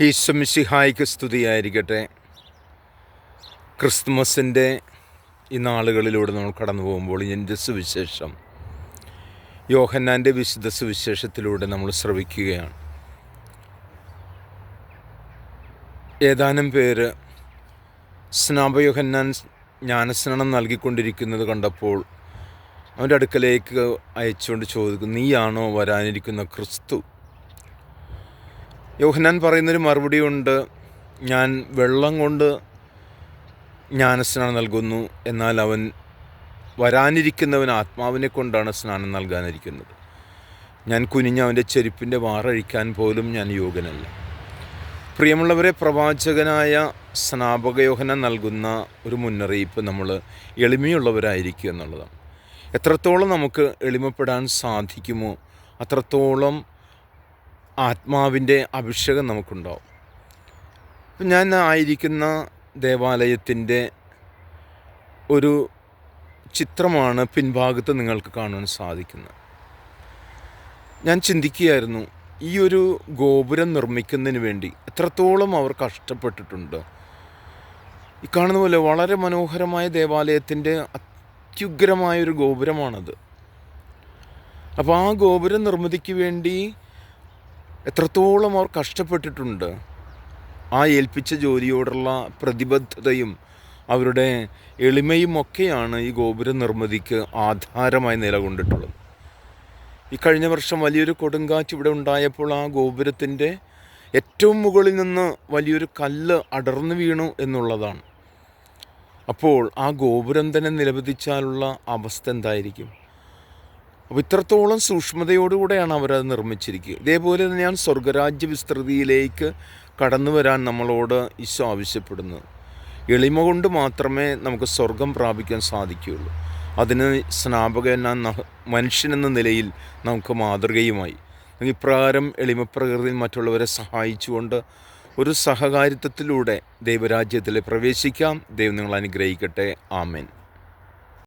ഈശ്വമിഷിഹായിക്ക് സ്തുതിയായിരിക്കട്ടെ. ക്രിസ്തുമസിന്റെ ഈ നാളുകളിലൂടെ നമ്മൾ കടന്നു പോകുമ്പോൾ എന്റെ സുവിശേഷം യോഹന്നാന്റെ വിശുദ്ധ സുവിശേഷത്തിലൂടെ നമ്മൾ ശ്രവിക്കുകയാണ്. ഏതാനും പേര് സ്നാപയോഹന്നാൻ ജ്ഞാനസ്നാനം നൽകിക്കൊണ്ടിരിക്കുന്നത് കണ്ടപ്പോൾ അവന്റെ അടുക്കലേക്ക് അയച്ചുകൊണ്ട് ചോദിക്കും നീയാണോ വരാനിരിക്കുന്ന ക്രിസ്തു? യോഹന്നാൻ പറയുന്നൊരു മറുപടിയുണ്ട് ഞാൻ വെള്ളം കൊണ്ട് ജ്ഞാനസ്നാനം നൽകുന്നു എന്നാൽ അവൻ വരാനിരിക്കുന്നവൻ ആത്മാവിനെ കൊണ്ടാണ് സ്നാനം നൽകാനിരിക്കുന്നത്. ഞാൻ കുനിഞ്ഞ അവന്റെ ചെരുപ്പിന്റെ വാറഴിക്കാൻ പോലും ഞാൻ യോഗ്യനല്ല. പ്രിയമുള്ളവരെ പ്രവാചകനായ സ്നാപകയോഹന നൽകുന്ന ഒരു മുന്നറിയിപ്പ് നമ്മൾ എളിമയുള്ളവരായിരിക്കുക എന്നുള്ളതാണ്. എത്രത്തോളം നമുക്ക് എളിമപ്പെടാൻ സാധിക്കുമോ അത്രത്തോളം ആത്മാവിന്റെ അഭിഷേകം നമുക്കുണ്ടാവും. ഞാൻ ആയിരിക്കുന്ന ദേവാലയത്തിന്റെ ഒരു ചിത്രമാണ് പിൻഭാഗത്ത് നിങ്ങൾക്ക് കാണാൻ സാധിക്കുന്നത്. ഞാൻ ചിന്തിക്കുകയായിരുന്നു ഈ ഒരു ഗോപുരം നിർമ്മിക്കുന്നതിന് വേണ്ടി എത്രത്തോളം അവർ കഷ്ടപ്പെട്ടിട്ടുണ്ട്. ഈ കാണുന്ന പോലെ വളരെ മനോഹരമായ ദേവാലയത്തിന്റെ അത്യുഗ്രമായൊരു ഗോപുരമാണത്. അപ്പോൾ ആ ഗോപുരം നിർമ്മിതിക്ക് വേണ്ടി എത്രത്തോളം അവർ കഷ്ടപ്പെട്ടിട്ടുണ്ട് ആ ഏൽപ്പിച്ച ജോലിയോടുള്ള പ്രതിബദ്ധതയും അവരുടെ എളിമയും ഒക്കെയാണ് ഈ ഗോപുര നിർമ്മിതിക്ക് ആധാരമായി നിലകൊണ്ടിട്ടുള്ളത്. ഈ കഴിഞ്ഞ വർഷം വലിയൊരു കൊടുങ്കാറ്റ് ഇവിടെ ഉണ്ടായപ്പോൾ ആ ഗോപുരത്തിന്റെ ഏറ്റവും മുകളിൽ നിന്ന് വലിയൊരു കല്ല് അടർന്നു വീണു എന്നുള്ളതാണ്. അപ്പോൾ ആ ഗോപുരം തന്നെ നിലപതിച്ചാലുള്ള അവസ്ഥ എന്തായിരിക്കും? അപ്പോൾ ഇത്രത്തോളം സൂക്ഷ്മതയോടുകൂടെയാണ് അവരത് നിർമ്മിച്ചിരിക്കുക. ഇതേപോലെ തന്നെയാണ് സ്വർഗരാജ്യ വിസ്തൃതിയിലേക്ക് കടന്നു വരാൻ നമ്മളോട് ഈശോ ആവശ്യപ്പെടുന്നത്. എളിമ കൊണ്ട് മാത്രമേ നമുക്ക് സ്വർഗം പ്രാപിക്കാൻ സാധിക്കുകയുള്ളൂ. അതിന് സ്നാപക എന്ന മനുഷ്യനെന്ന നിലയിൽ നമുക്ക് മാതൃകയുമായി. ഇപ്രകാരം എളിമപ്രകൃതിയിൽ മറ്റുള്ളവരെ സഹായിച്ചുകൊണ്ട് ഒരു സഹകാരിത്വത്തിലൂടെ ദൈവരാജ്യത്തിൽ പ്രവേശിക്കാം. ദൈവം നിങ്ങൾ അനുഗ്രഹിക്കട്ടെ. ആമേൻ.